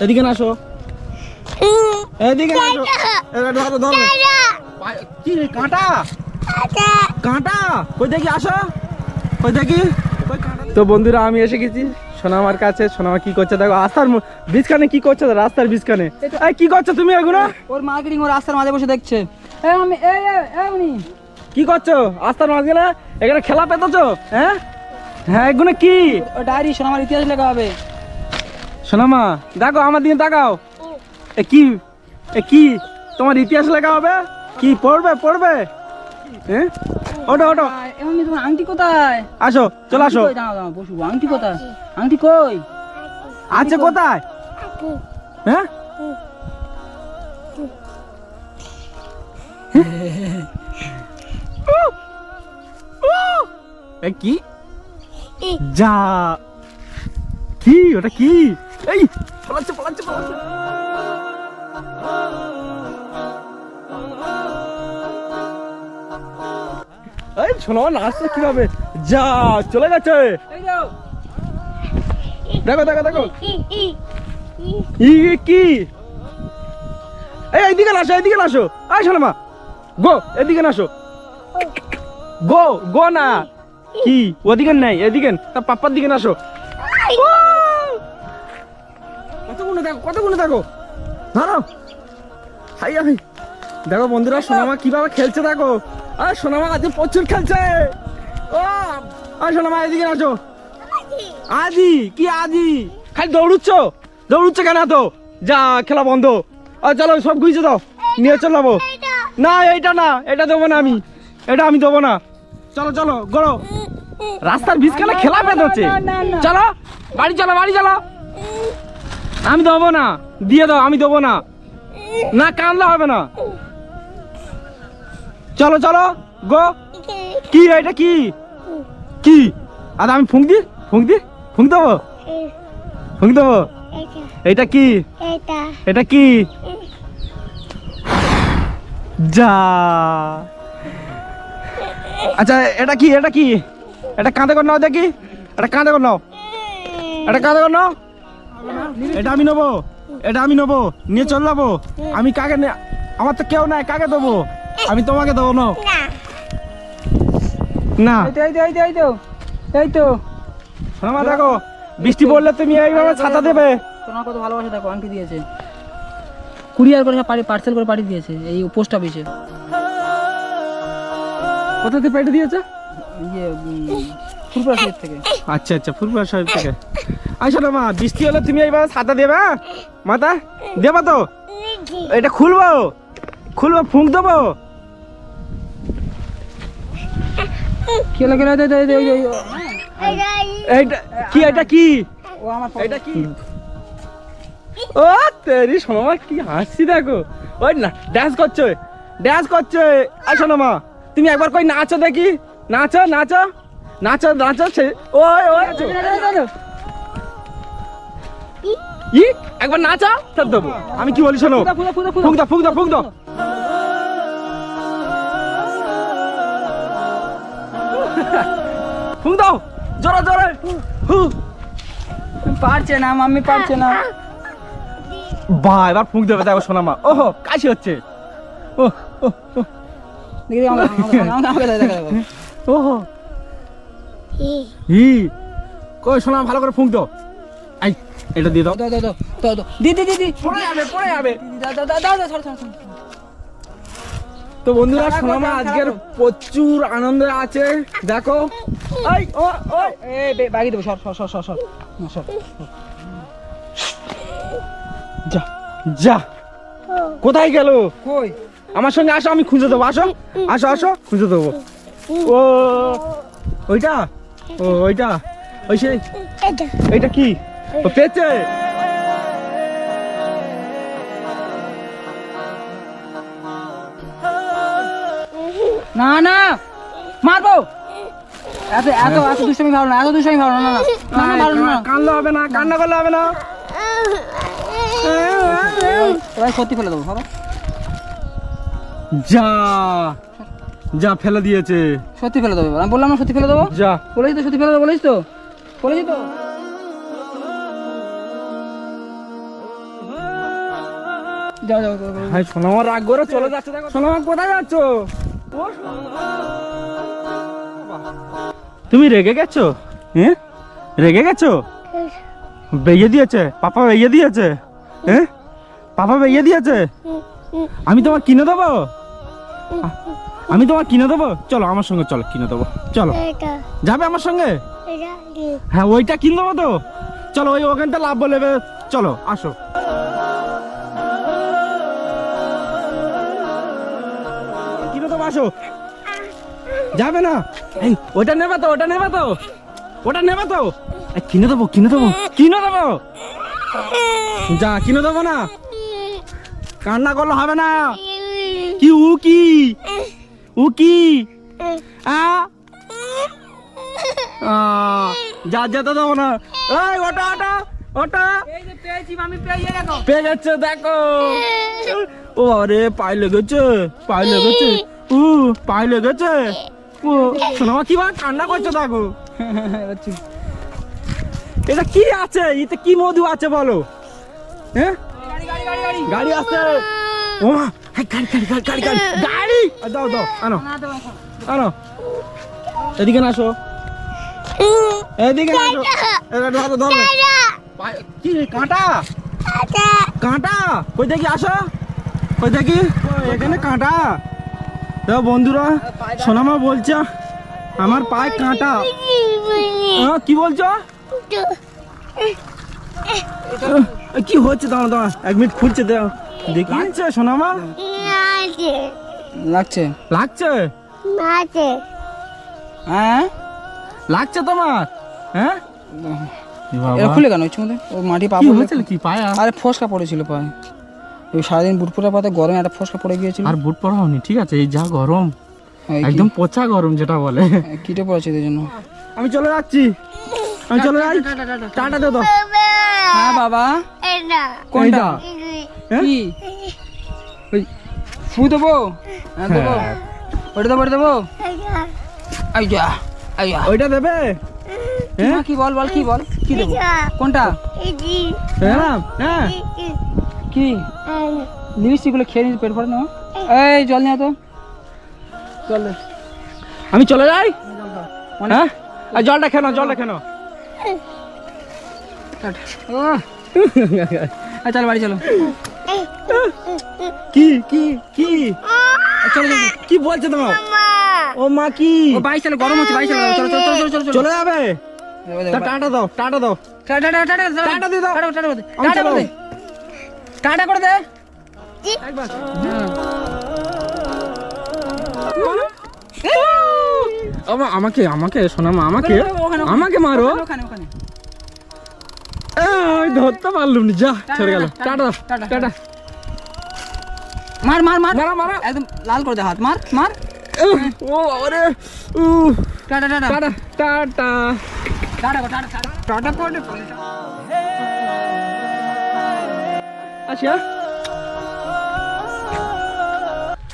এদিকে না আসো। এদিকে না আসো। এবার ধরো ধরো। কি রে কাঁটা? কাঁটা। কই দেখি আসো। কই দেখি? তো বন্ধুরা আমি এসে গেছি। সোনামার কাছে। সোনামা কি করছে দেখো রাস্তার মো- বীজখানে কি করছে রাস্তার বীজখানে? এই কি করছ তুমি এগুলো? ওর মার্কেটিং ওর রাস্তার মাঝে বসে দেখছে। এই আমি এই উনি। কি করছ? রাস্তার মাঝখানে? এখানে খেলা পেতেছো? হ্যাঁ? হ্যাঁ এগুলো কি? ও ডায়েরি শোনা আমার ইতিহাস লেখা হবে। সোনামা দেখো আমার দিকে তাকাও। এ কি? এ কি? তোমার ইতিহাস লেখা হবে? কি পড়বে পড়বে? হ্যাঁ ওটো ওটো আয়, তোমার আংটি কোথায়? আসো চলে আসো। আংটি কই? দাঁড়াও দাঁড়াও বসু আংটি কোথায়? আংটি কই? আছে কোথায়? হ্যাঁ কি? যা। কি? ওটা কি? এই, পলাচ্ছে পলাচ্ছে পলাচ্ছে। এই, শোনো নাচছে কীভাবে? যা, চলে গেছে। দেখো দেখো দেখো। ই কি? এই, এইদিকে আসো এইদিকে আসো আয় শোনো মা, গো, এদিকে আসো গো গো না। কি? ওদিকে নাই, এদিকে। তার পাপ্পার দিকে আসো কত গুণে দেখো ধরো হাই হাই। দেখো বন্ধুরা সোনামা কীভাবে খেলছে দেখো। আর সোনামা আজকে প্রচুর খেলছে। ও আর সোনামা এদিকে না আসো। আজি কি আজি খালি দৌড়ুচ্ছ? দৌড়ুচ্ছ কেন তো যা খেলা বন্ধ। আর চলো সব গুইছে দাও। নিয়ে চলাবো না এইটা না এটা দেবো না আমি। এটা আমি দেবো না। চলো চলো গড়ো। রাস্তার বীজখানে খেলা খেলা পেতে হচ্ছে। চলো বাড়ি চলো বাড়ি চলো। আমি দেবো না, দিয়ে দাও, আমি দেবো না। না, কানলে হবে না। চলো চলো, গো। কি এটা কি? কি? আর আমি ফুঁক দি ফুঁক দি, ফুঁক দেবো? ফুঁক দেবো? এটা কি? এটা কি? যা। আচ্ছা এটা কি এটা কি? এটা কাঁধে কর নাও দেখি। এটা কাঁধে কর নাও। এটা কাঁধে কর নাও। এটা আমি নেব। এটা আমি নেব। নিয়ে চল যাব। আমি কাকে নে- আমার তো কেউ নাই কাকে দেবো? আমি তোমাকে দেবো না। না। এই তো এই তো এই তো এই তো। আমার দেখো বৃষ্টি পড়লে তুমি এইভাবে ছাতা দেবে। তোমার কত ভালোবাসা দেখো আংটি দিয়েছে। কুরিয়ার করে পার্সেল করে পাঠিয়ে দিয়েছে এই পোস্ট অফিসে। কোথা থেকে পেটে দিয়েছে? ইয়ে ফুলপুরা সাইড থেকে। আচ্ছা আচ্ছা ফুলপুরা সাহেব থেকে। আচ্ছা না মা বৃষ্টি হলে তুমি এইভাবে ছাতা দেবে হ্যাঁ? মাথা দেবা তো? এটা খুলবো খুলবো, ফুঁক দেবো। কি। এইটা কি, এটা কি? এটা কি? ও, তেরি সোনামা কি হাসি দেখো। ওই না ড্যান্স করছে ড্যান্স করছে। আর সোনামা তুমি একবার কই নাচো দেখি। নাচো নাচো। নাচো নাচো সে ওই ওই আছো। ই একবার নাচা তার দেবো আমি কি বলি শোনো ফুদা, ফুদা। ফুক দাও ফুক দাও ফুক দাও ফুক দাও জোরে জোরে হু পারছে না মাম্মি পারছে না বা এবার ফুক দেবে দেখো সোনামা ওহো কাশি হচ্ছে ও ও ও, দেখি দেখি, আমাকে আমাকে- আমাকে আমাকে দেখো, দেখো, দেখো। ওহো হি কই সোনা ভালো করে ফুক দাও। আই এটা দিয়ে দাও। দাও দাও দাও দাও দি দি দি পড়ে যাবে পড়ে যাবে। দাও দাও দাও দাও ছাড়ো ছাড়ো। তো বন্ধুরা সোনামা আজকের প্রচুর আনন্দে আছে। দেখো। এই ও ও। এ বে- বাগিয়ে দেবো সর সর সর সর সর। সর। যা যা। কোথায় গেল? কই? আমার সঙ্গে আসো আমি খুঁজে দেবো। আসো আসো আসো খুঁজে দেবো। ও ওইটা? ও ওইটা? ওই সেই? এইটা কি? পেয়েছে? না না। মারবো? এত এত এত দুষ্টামি ভালো না এত দুষ্টামি ভালো না না না। ভালো না। কানলে হবে না কান্না করলে হবে না। এবার সত্যি ফেলে দেবো ভালো যা। যা ফেলে দিয়েছে। সত্যি ফেলে দেবো। আমি বললাম না সত্যি ফেলে দেবো? যা। বলেছি তো সত্যি ফেলে দেবো বলেছি তো? বলেছি তো? যাও যাও। ভাই সোনামা রাগ করে চলে যাচ্ছে দেখো। সোনামা কোথায় যাচ্ছ? তুমি রেগে গেছো? হ্যাঁ? রেগে গেছো? বেয়ে দিয়েছে। পাপা বেয়ে দিয়েছে। হ্যাঁ? পাপা বেয়ে দিয়েছে? আমি তোমার কিনে দেবো? আমি তোমার কিনে দেবো? চলো আমার সঙ্গে চলো কিনে দেবো। চলো। যাবে আমার সঙ্গে? হ্যাঁ ওইটা কিনে দেবো তো। চলো ওই ওখানটা লাভ বলে চলো আসো। কিনে দেবো আসো। যাবে না? ওটা নেবে তো ওটা নেবে তো। ওটা নেবে তো। কিনে দেবো কিনে দেবো কিনে দেবো। যা কিনে দেবো না। কান্না করলে হবে না। কি উ কি উ কি? আ? আ, যা যেতে দেবো না। এই ওটা ওটা ওটা এই যে পেয়েছি আমি পেয়ে যাচ্ছে দেখো। ও আরে পায়ে লেগেছে পায়ে লেগেছে। উ পায়ে লেগেছে। ও শোনো কি বা কান্না করছ দেখো। এটা কি আছে? এতে কি মধু আছে বলো। হ্যাঁ? গাড়ি গাড়ি গাড়ি গাড়ি দাও দাও আনো। না আনো। এদিকে না আসো। এদিকে না আসো। এটা ধরো। ধরো কি কাঁটা? কাঁটা? কই দেখি আসো। কই দেখি? এখানে কাঁটা। দেখো বন্ধুরা সোনামা বলছে আমার পায়ে কাঁটা। হ্যাঁ, কি বলছো? কি হচ্ছে? দাঁড়া দাঁড়া এক মিনিট খুলছে দাও দেখি লাগছে। সোনামা লাগছে? লাগছে। আছে হ্যাঁ? লাগছে তোমার? হ্যাঁ? এ এটা খুলে কেন? মধ্যে ও মাটি পা হয়েছিল? কি পায়ে? আরে ফসকা পড়েছিল পায়ে। ওই সারাদিন বুট পরা পাতে গরমে একটা ফসকা পড়ে গিয়েছিল। আর বুট পরা হয়নি ঠিক আছে? এই যা গরম। একদম পচা গরম যেটা বলে। এই কিটে পড়েছে এদের জন্য। আমি চলে যাচ্ছি। আমি চলে যাই। টাটা দে তো হ্যাঁ বাবা। এটা কোনটা? কি? ওই ফু দেবো? হ্যাঁ দেবো। হ্যাঁ। ওটা দেবো ওটা দেবো? আইয়া আইয়া। ওইটা দেবে? হ্যাঁ কি বল বল কি বল? কি দেবো? কোনটা? হ্যাঁ? হ্যাঁ? কি? খেয়ে পেট ভরে না এই জল নিয়ে তো। জল আমি চলে যাই? হ্যাঁ? আর জলটা খেনো জলটা খেনো আচ্ছা বাড়ি চলো। কি কি কি? চলো চলো কি বলছে তোমার? মা ও মা কি? ও বাড়ি চলো গরম হচ্ছে বাড়ি চলো চলো চলো চলো চলো চলো। চলে যাবে? টাটা দাও টাটা দাও। টাটা টাটা টাটা দিয়ে দাও। টাটা টাটা করে দে আমি টাটা করে দে। টাটা করে দে আমা- আমাকে আমাকে শোনামা আমাকে। আমাকে মারো। ওখানে ওখানে। ধরতে পারলুম না যা ছেড়ে গেল। টাটা টাটা, মার মার মার। মারা মারা। একদম লাল করে দে হাত মার মার। ও আরে উ tata tata. Tata tata. Tata tata tata. Tata করে আচ্ছা।